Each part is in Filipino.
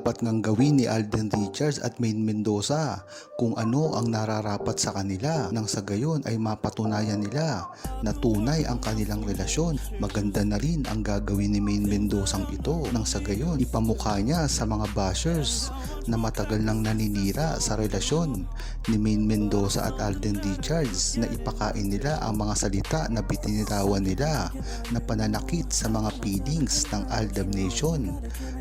dapat ngang gawin ni Alden Richards at Maine Mendoza kung ano ang nararapat sa kanila nang sa gayon ay mapatunayan nila na tunay ang kanilang relasyon. Maganda na rin ang gagawin ni Maine Mendozang ito nang sa gayon ipamukha niya sa mga bashers na matagal nang naninira sa relasyon ni Maine Mendoza at Alden Richards na ipakain nila ang mga salita na bitinirawan nila na pananakit sa mga feelings ng Aldam Nation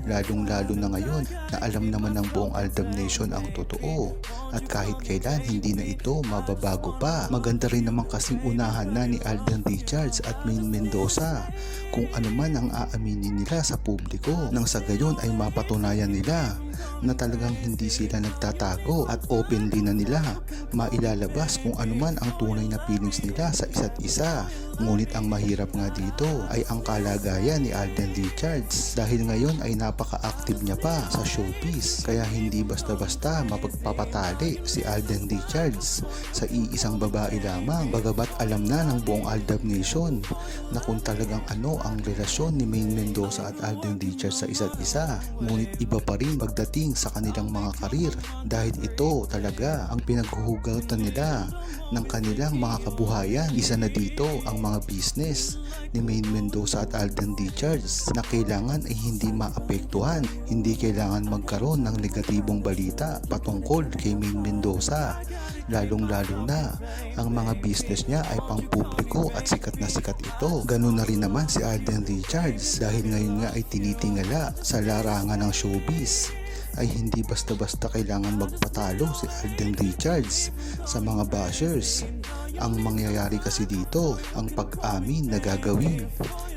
lalong lalo na ngayon na alam naman ng buong Aldam Nation ang totoo. At kahit kailan hindi na ito mababago pa. Maganda rin naman kasing unahan na ni Alden Richards at Maine Mendoza kung ano man ang aaminin nila sa publiko. Nang sa gayon ay mapatunayan nila na talagang hindi sila nagtatago at openly na nila mailalabas kung ano man ang tunay na feelings nila sa isa't isa. Ngunit ang mahirap nga dito ay ang kalagayan ni Alden Richards. Dahil ngayon ay napaka-active niya pa sa showbiz kaya hindi basta-basta mapagpapatali si Alden Richards sa iisang babae lamang. Bagabat alam na ng buong Aldab Nation na kung talagang ano ang relasyon ni Maine Mendoza at Alden Richards sa isa't isa ngunit iba pa rin pagdating sa kanilang mga karir dahil ito talaga ang pinaghuhugatan nila ng kanilang mga kabuhayan. Isa na dito ang mga business ni Maine Mendoza at Alden Richards na kailangan ay hindi maapektuhan hindi kailangan magkaroon ng negatibong balita patungkol kay Maine Mendoza lalong lalo na ang mga business niya ay pang publiko at sikat na sikat ito. Ganun na rin naman si Alden Richards dahil ngayon nga ay tinitingala sa larangan ng showbiz ay hindi basta-basta kailangan magpatalo si Alden Richards sa mga bashers. Ang mangyayari kasi dito, ang pag-amin na gagawin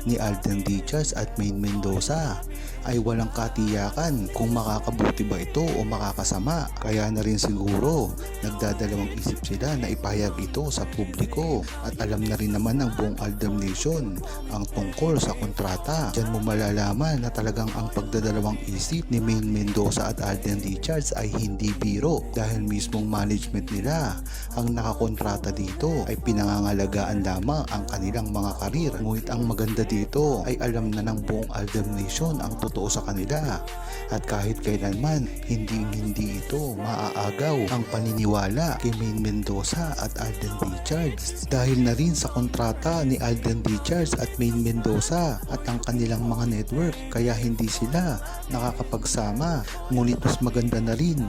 ni Alden Richards at Maine Mendoza ay walang katiyakan kung makakabuti ba ito o makakasama. Kaya na rin siguro nagdadalawang isip sila na ipahayag ito sa publiko at alam na rin naman ng buong Aldam Nation ang tungkol sa kontrata. Diyan mo malalaman na talagang ang pagdadalawang isip ni Maine Mendoza at Alden Richards ay hindi biro dahil mismong management nila ang nakakontrata dito ay pinangangalagaan lamang ang kanilang mga karir. Ngunit ang maganda dito ay alam na ng buong Aldam Nation ang totoo sa kanila. At kahit kailanman hindi hindi ito maaagaw ang paniniwala kay Maine Mendoza at Alden Richards. Dahil na rin sa kontrata ni Alden Richards at Maine Mendoza at ang kanilang mga network kaya hindi sila nakakapagsama. Ngunit mas maganda na rin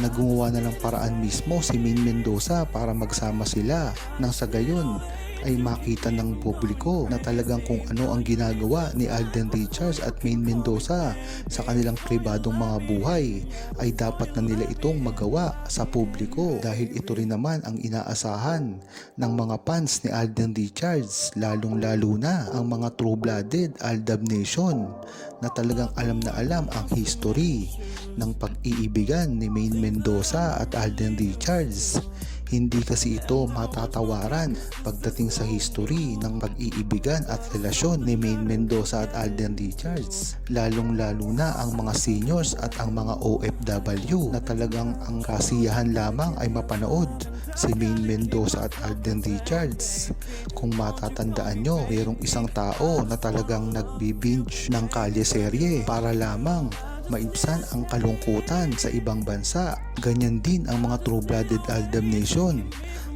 na gumawa na ng paraan mismo si Maine Mendoza para magsama sila nang sa gayon ay makita ng publiko na talagang kung ano ang ginagawa ni Alden Richards at Maine Mendoza sa kanilang pribadong mga buhay ay dapat na nila itong magawa sa publiko. Dahil ito rin naman ang inaasahan ng mga fans ni Alden Richards lalong lalo na ang mga true-blooded Aldab Nation na talagang alam na alam ang history ng pag-iibigan ni Maine Mendoza at Alden Richards hindi kasi ito matatawaran pagdating sa history ng pag-iibigan at relasyon ni Maine Mendoza at Alden Richards. Lalong lalo na ang mga seniors at ang mga OFW na talagang ang kasiyahan lamang ay mapanood si Maine Mendoza at Alden Richards. Kung matatandaan nyo, mayroong isang tao na talagang nagbibinge ng kalye serye para lamang maibsan ang kalungkutan sa ibang bansa. Ganyan din ang mga true-blooded Aldam Nation.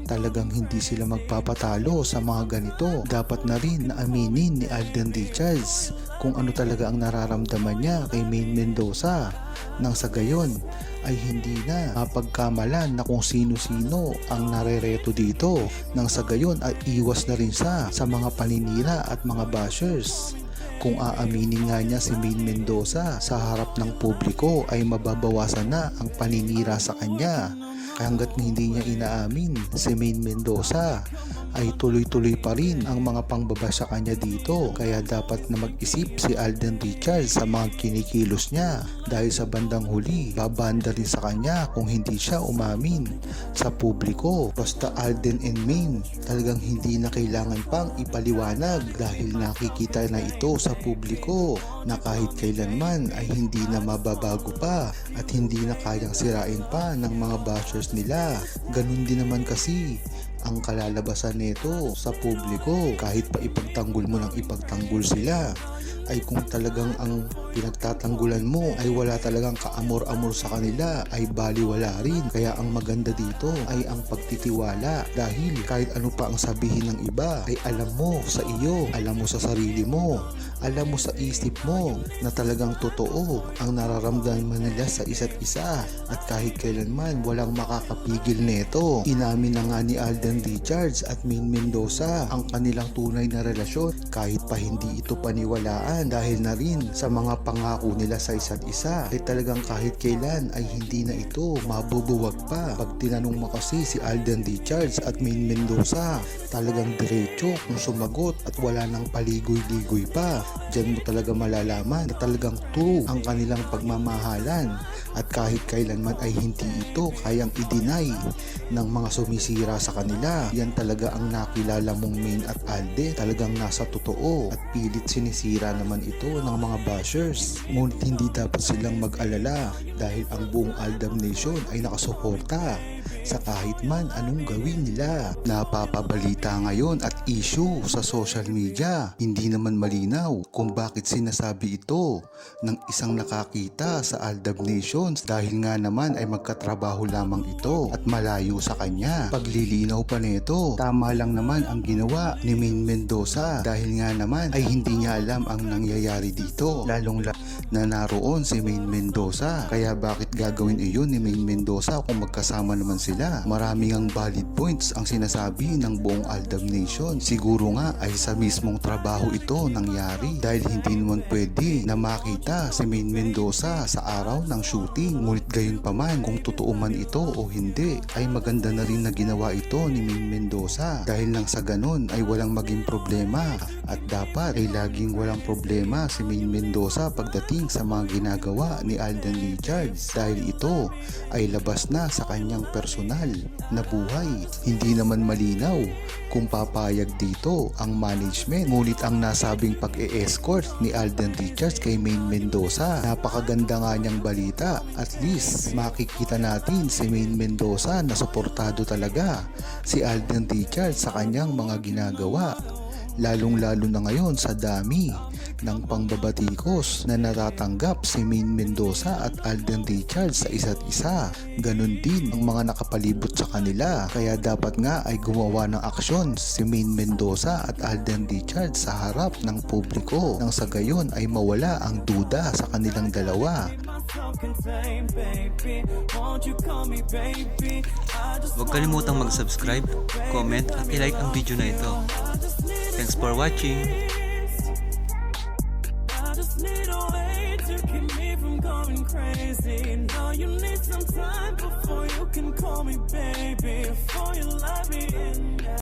Talagang hindi sila magpapatalo sa mga ganito. Dapat na rin na aminin ni Alden Richards kung ano talaga ang nararamdaman niya kay Maine Mendoza. Nang sa gayon ay hindi na mapagkamalan na kung sino-sino ang narereto dito. Nang sa gayon ay iwas na rin sa sa mga paninira at mga bashers kung aaminin nga niya si Maine Mendoza sa harap ng publiko ay mababawasan na ang paninira sa kanya. Hanggat hindi niya inaamin si Maine Mendoza ay tuloy-tuloy pa rin ang mga pangbaba sa kanya dito. Kaya dapat na mag-isip si Alden Richards sa mga kinikilos niya. Dahil sa bandang huli babanda rin sa kanya kung hindi siya umamin sa publiko. Basta Alden and Maine talagang hindi na kailangan pang ipaliwanag dahil nakikita na ito sa publiko na kahit kailanman ay hindi na mababago pa at hindi na kayang sirain pa ng mga bashers nila. Ganun din naman kasi ang kalalabasan nito sa publiko. Kahit pa ipagtanggol mo ng ipagtanggol sila ay kung talagang ang pinagtatanggulan mo ay wala talagang kaamor-amor sa kanila ay baliwala rin. Kaya ang maganda dito ay ang pagtitiwala dahil kahit ano pa ang sabihin ng iba ay alam mo sa iyo alam mo sa sarili mo alam mo sa isip mo na talagang totoo ang nararamdaman nila sa isa't isa. At kahit kailanman walang makakapigil nito inamin na nga ni Alden Richards at Min Mendoza ang kanilang tunay na relasyon kahit pa hindi ito paniwalaan dahil na rin sa mga pangako nila sa isa't isa ay talagang kahit kailan ay hindi na ito mabubuwag pa pag tinanong mo kasi si Alden Richards at Min Mendoza talagang diretso kung sumagot at wala nang paligoy-ligoy pa Diyan mo talaga malalaman na talagang true ang kanilang pagmamahalan at kahit kailanman ay hindi ito kayang i-deny ng mga sumisira sa kanila. Yan talaga ang nakilala mong Main at Alde. Talagang nasa totoo at pilit sinisira naman ito ng mga bashers. Ngunit hindi dapat silang mag-alala dahil ang buong Aldam Nation ay nakasuporta sa kahit man anong gawin nila. Napapabalita ngayon at issue sa social media. Hindi naman malinaw kung bakit sinasabi ito ng isang nakakita sa Aldab Nations dahil nga naman ay magkatrabaho lamang ito at malayo sa kanya. Paglilinaw pa nito, tama lang naman ang ginawa ni Main Mendoza dahil nga naman ay hindi niya alam ang nangyayari dito lalong la na naroon si Main Mendoza. Kaya bakit gagawin iyon ni Main Mendoza kung magkasama naman sila? Maraming ang valid points ang sinasabi ng buong Aldab Nation. Siguro nga ay sa mismong trabaho ito nangyari dahil hindi naman pwede na makita si Main Mendoza sa araw ng shooting. Ngunit gayon pa man kung totoo man ito o hindi ay maganda na rin na ginawa ito ni Main Mendoza dahil lang sa ganon ay walang maging problema at dapat ay laging walang problema si Main Mendoza pagdating sa mga ginagawa ni Alden Richards dahil ito ay labas na sa kanyang personal na buhay. Hindi naman malinaw kung papayag dito ang management ngunit ang nasabing pag-e-escort ni Alden Richards kay Main Mendoza. Napakaganda nga niyang balita. At least makikita natin si Main Mendoza na suportado talaga si Alden Richards sa kanyang mga ginagawa. Lalong lalo na ngayon sa dami ng pangbabatikos na natatanggap si Main Mendoza at Alden Richards sa isa't isa. Ganon din ang mga nakapalibot sa kanila kaya dapat nga ay gumawa ng aksyon si Main Mendoza at Alden Richards sa harap ng publiko nang sa gayon ay mawala ang duda sa kanilang dalawa. Huwag kalimutang mag-subscribe, comment at i-like ang video na ito. Thanks for watching! Going crazy. Now you need some time before you can call me baby. Before you let me in